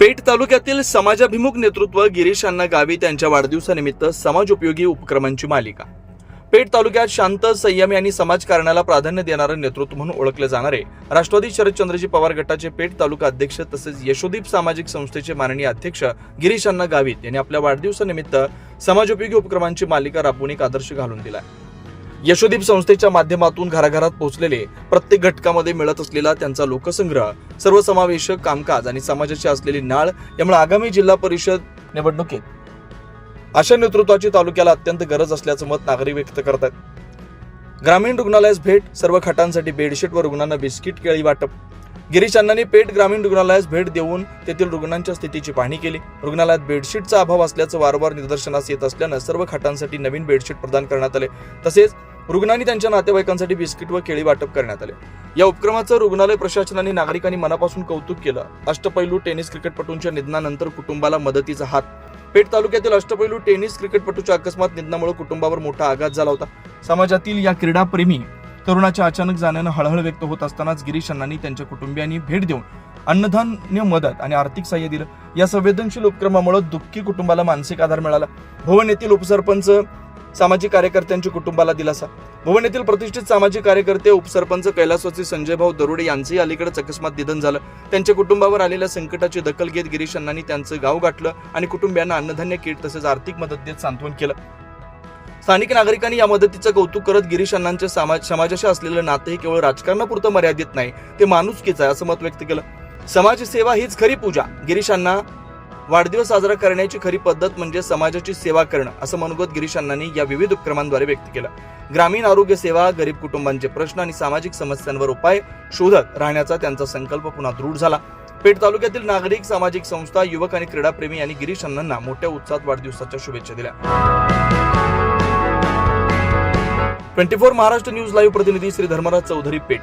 पेठ तालुक्यातील समाजाभिमुख नेतृत्व गिरीश अण्णा गावित यांच्या वाढदिवसानिमित्त समाजोपयोगी उपक्रमांची मालिका. पेठ तालुक्यात शांत संयमी आणि समाजकारणाला प्राधान्य देणारं नेतृत्व म्हणून ओळखले जाणारे राष्ट्रवादी शरदचंद्रजी पवार गटाचे पेठ तालुका अध्यक्ष तसेच यशोदीप सामाजिक संस्थेचे माननीय अध्यक्ष गिरीश अण्णा गावित यांनी आपल्या वाढदिवसानिमित्त समाजोपयोगी उपक्रमांची मालिका राबवून एक आदर्श घालून दिला यशोदीप संस्थेच्या माध्यमातून घराघरात पोहोचलेले प्रत्येक घटकामध्ये मिळत असलेला त्यांचा लोकसंग्रह सर्वसमावेशक कामकाज आणि समाजाची असलेली नाळ यामुळे आगामी जिल्हा परिषद निवडणुकीत. अशा नेतृत्वाची तालुक्याला अत्यंत गरज असल्याचं मत नागरिक व्यक्त करत आहेत ग्रामीण रुग्णालयास भेट सर्व खाटांसाठी बेडशीट व रुग्णांना बिस्किट केळी वाटप. गिरीश अण्णांनी पेठ ग्रामीण रुग्णालयास भेट देऊन तेथील रुग्णांच्या स्थितीची पाहणी केली. रुग्णालयात बेडशीटचा अभाव असल्याचं वारंवार निदर्शनास येत असल्यानं सर्व खाटांसाठी नवीन बेडशीट प्रदान करण्यात आले. तसेच रुग्णांनी त्यांच्या नातेवाईकांसाठी बिस्किट व केळी वाटप करण्यात आले. या उपक्रमाचं रुग्णालय प्रशासनाने नागरिकांनी मनापासून कौतुक केलं. अष्टपैलू टेनिस क्रिकेटपटूंच्या निधनानंतर कुटुंबाला मदतीचा हात. पेठ तालुक्यातील अष्टपैलू टेनिस क्रिकेटपटूच्या अकस्मात निधनामुळे कुटुंबावर मोठा आघात झाला होता. समाजातील या क्रीडाप्रेमी तरुणाच्या अचानक जाण्यानं हळहळ व्यक्त होत असतानाच गिरीश अण्णांनी त्यांच्या कुटुंबियांनी भेट देऊन अन्नधान्य मदत आणि आर्थिक सहाय्य दिलं. या संवेदनशील उपक्रमामुळे दुःखी कुटुंबाला मानसिक आधार मिळाला. भवन येथील उपसरपंच सामाजिक कार्यकर्त्यांच्या कुटुंबाला दिलासा. भवन येथील प्रतिष्ठित सामाजिक कार्यकर्ते उपसरपंच कैलासवासी संजय भाऊ दरोडे यांचंही अलीकडेच अकस्मात निधन झालं. त्यांच्या कुटुंबावर आलेल्या संकटाची दखल घेत गिरीश अण्णांनी त्यांचं गाव गाठलं आणि कुटुंबियांना अन्नधान्य किट तसेच आर्थिक मदत देत सांत्वन केलं. स्थानिक नागरिकांनी या मदतीचं कौतुक करत गिरीश अण्णांचे समाज समाजाशी असलेलं नातं हे केवळ राजकारणापुरतं मर्यादित नाही ते माणुसकीचं आहे असं मत व्यक्त केलं. समाजसेवा हीच खरी पूजा. गिरीश अण्णा वाढदिवस साजरा करण्याची खरी पद्धत म्हणजे समाजाची सेवा करणं असं मनोगत गिरीश अण्णांनी या विविध उपक्रमांद्वारे व्यक्त केलं. ग्रामीण आरोग्य सेवा गरीब कुटुंबांचे प्रश्न आणि सामाजिक समस्यांवर उपाय शोधत राहण्याचा त्यांचा संकल्प पुन्हा दृढ झाला. पेठ तालुक्यातील नागरिक सामाजिक संस्था युवक आणि क्रीडाप्रेमी यांनी गिरीश अण्णांना मोठ्या उत्साहात वाढदिवसाच्या शुभेच्छा दिल्या. Twenty four Maharashtra news live प्रतिनिधी श्री धर्मराज चौधरी पेठ.